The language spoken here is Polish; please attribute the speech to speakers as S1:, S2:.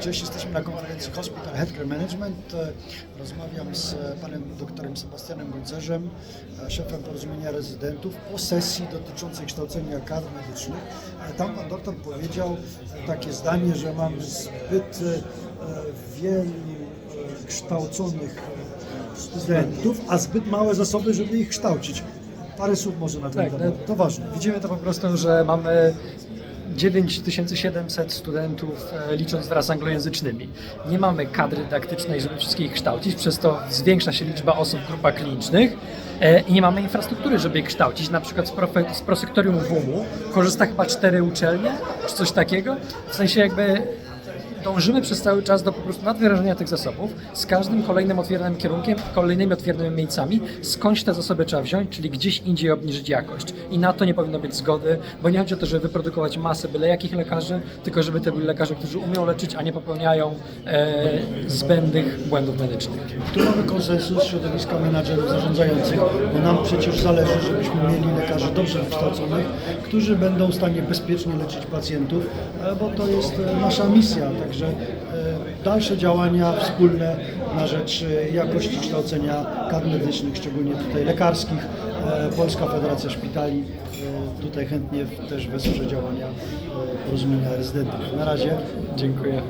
S1: Cześć, jesteśmy na konferencji Hospital Healthcare Management. Rozmawiam z panem doktorem Sebastianem Goncerzem, szefem porozumienia rezydentów, o sesji dotyczącej kształcenia kadr medycznych. Tam pan doktor powiedział takie zdanie, że mamy zbyt e, wielu e, kształconych studentów, a zbyt małe zasoby, żeby ich kształcić. Parę słów może na ten
S2: Tak,
S1: temat.
S2: no,
S1: To ważne.
S2: Widzimy to po prostu, że mamy 9700 studentów, e, licząc wraz z anglojęzycznymi. Nie mamy kadry dydaktycznej, żeby wszystkich kształcić, przez to zwiększa się liczba osób w grupach klinicznych e, i nie mamy infrastruktury, żeby ich kształcić. Na przykład z, profe, z prosektorium WUM-u korzysta chyba cztery uczelnie, czy coś takiego. W sensie jakby dążymy przez cały czas do po prostu nadwyrażenia tych zasobów z każdym kolejnym otwieranym kierunkiem, kolejnymi otwieranymi miejscami, skądś te zasoby trzeba wziąć, czyli gdzieś indziej obniżyć jakość. I na to nie powinno być zgody, bo nie chodzi o to, żeby wyprodukować masę byle jakich lekarzy, tylko żeby to byli lekarze, którzy umią leczyć, a nie popełniają e, zbędnych błędów medycznych.
S1: Tu mamy konsensus środowiska menadżerów zarządzających, bo nam przecież zależy, żebyśmy mieli lekarzy dobrze wykształconych, którzy będą w stanie bezpiecznie leczyć pacjentów, e, bo to jest e, nasza misja. Także e, dalsze działania wspólne na rzecz jakości kształcenia kadr medycznych, szczególnie tutaj lekarskich. E, Polska Federacja Szpitali e, tutaj chętnie też wesprze działania e, porozumienia rezydentów. Na razie.
S2: Dziękuję.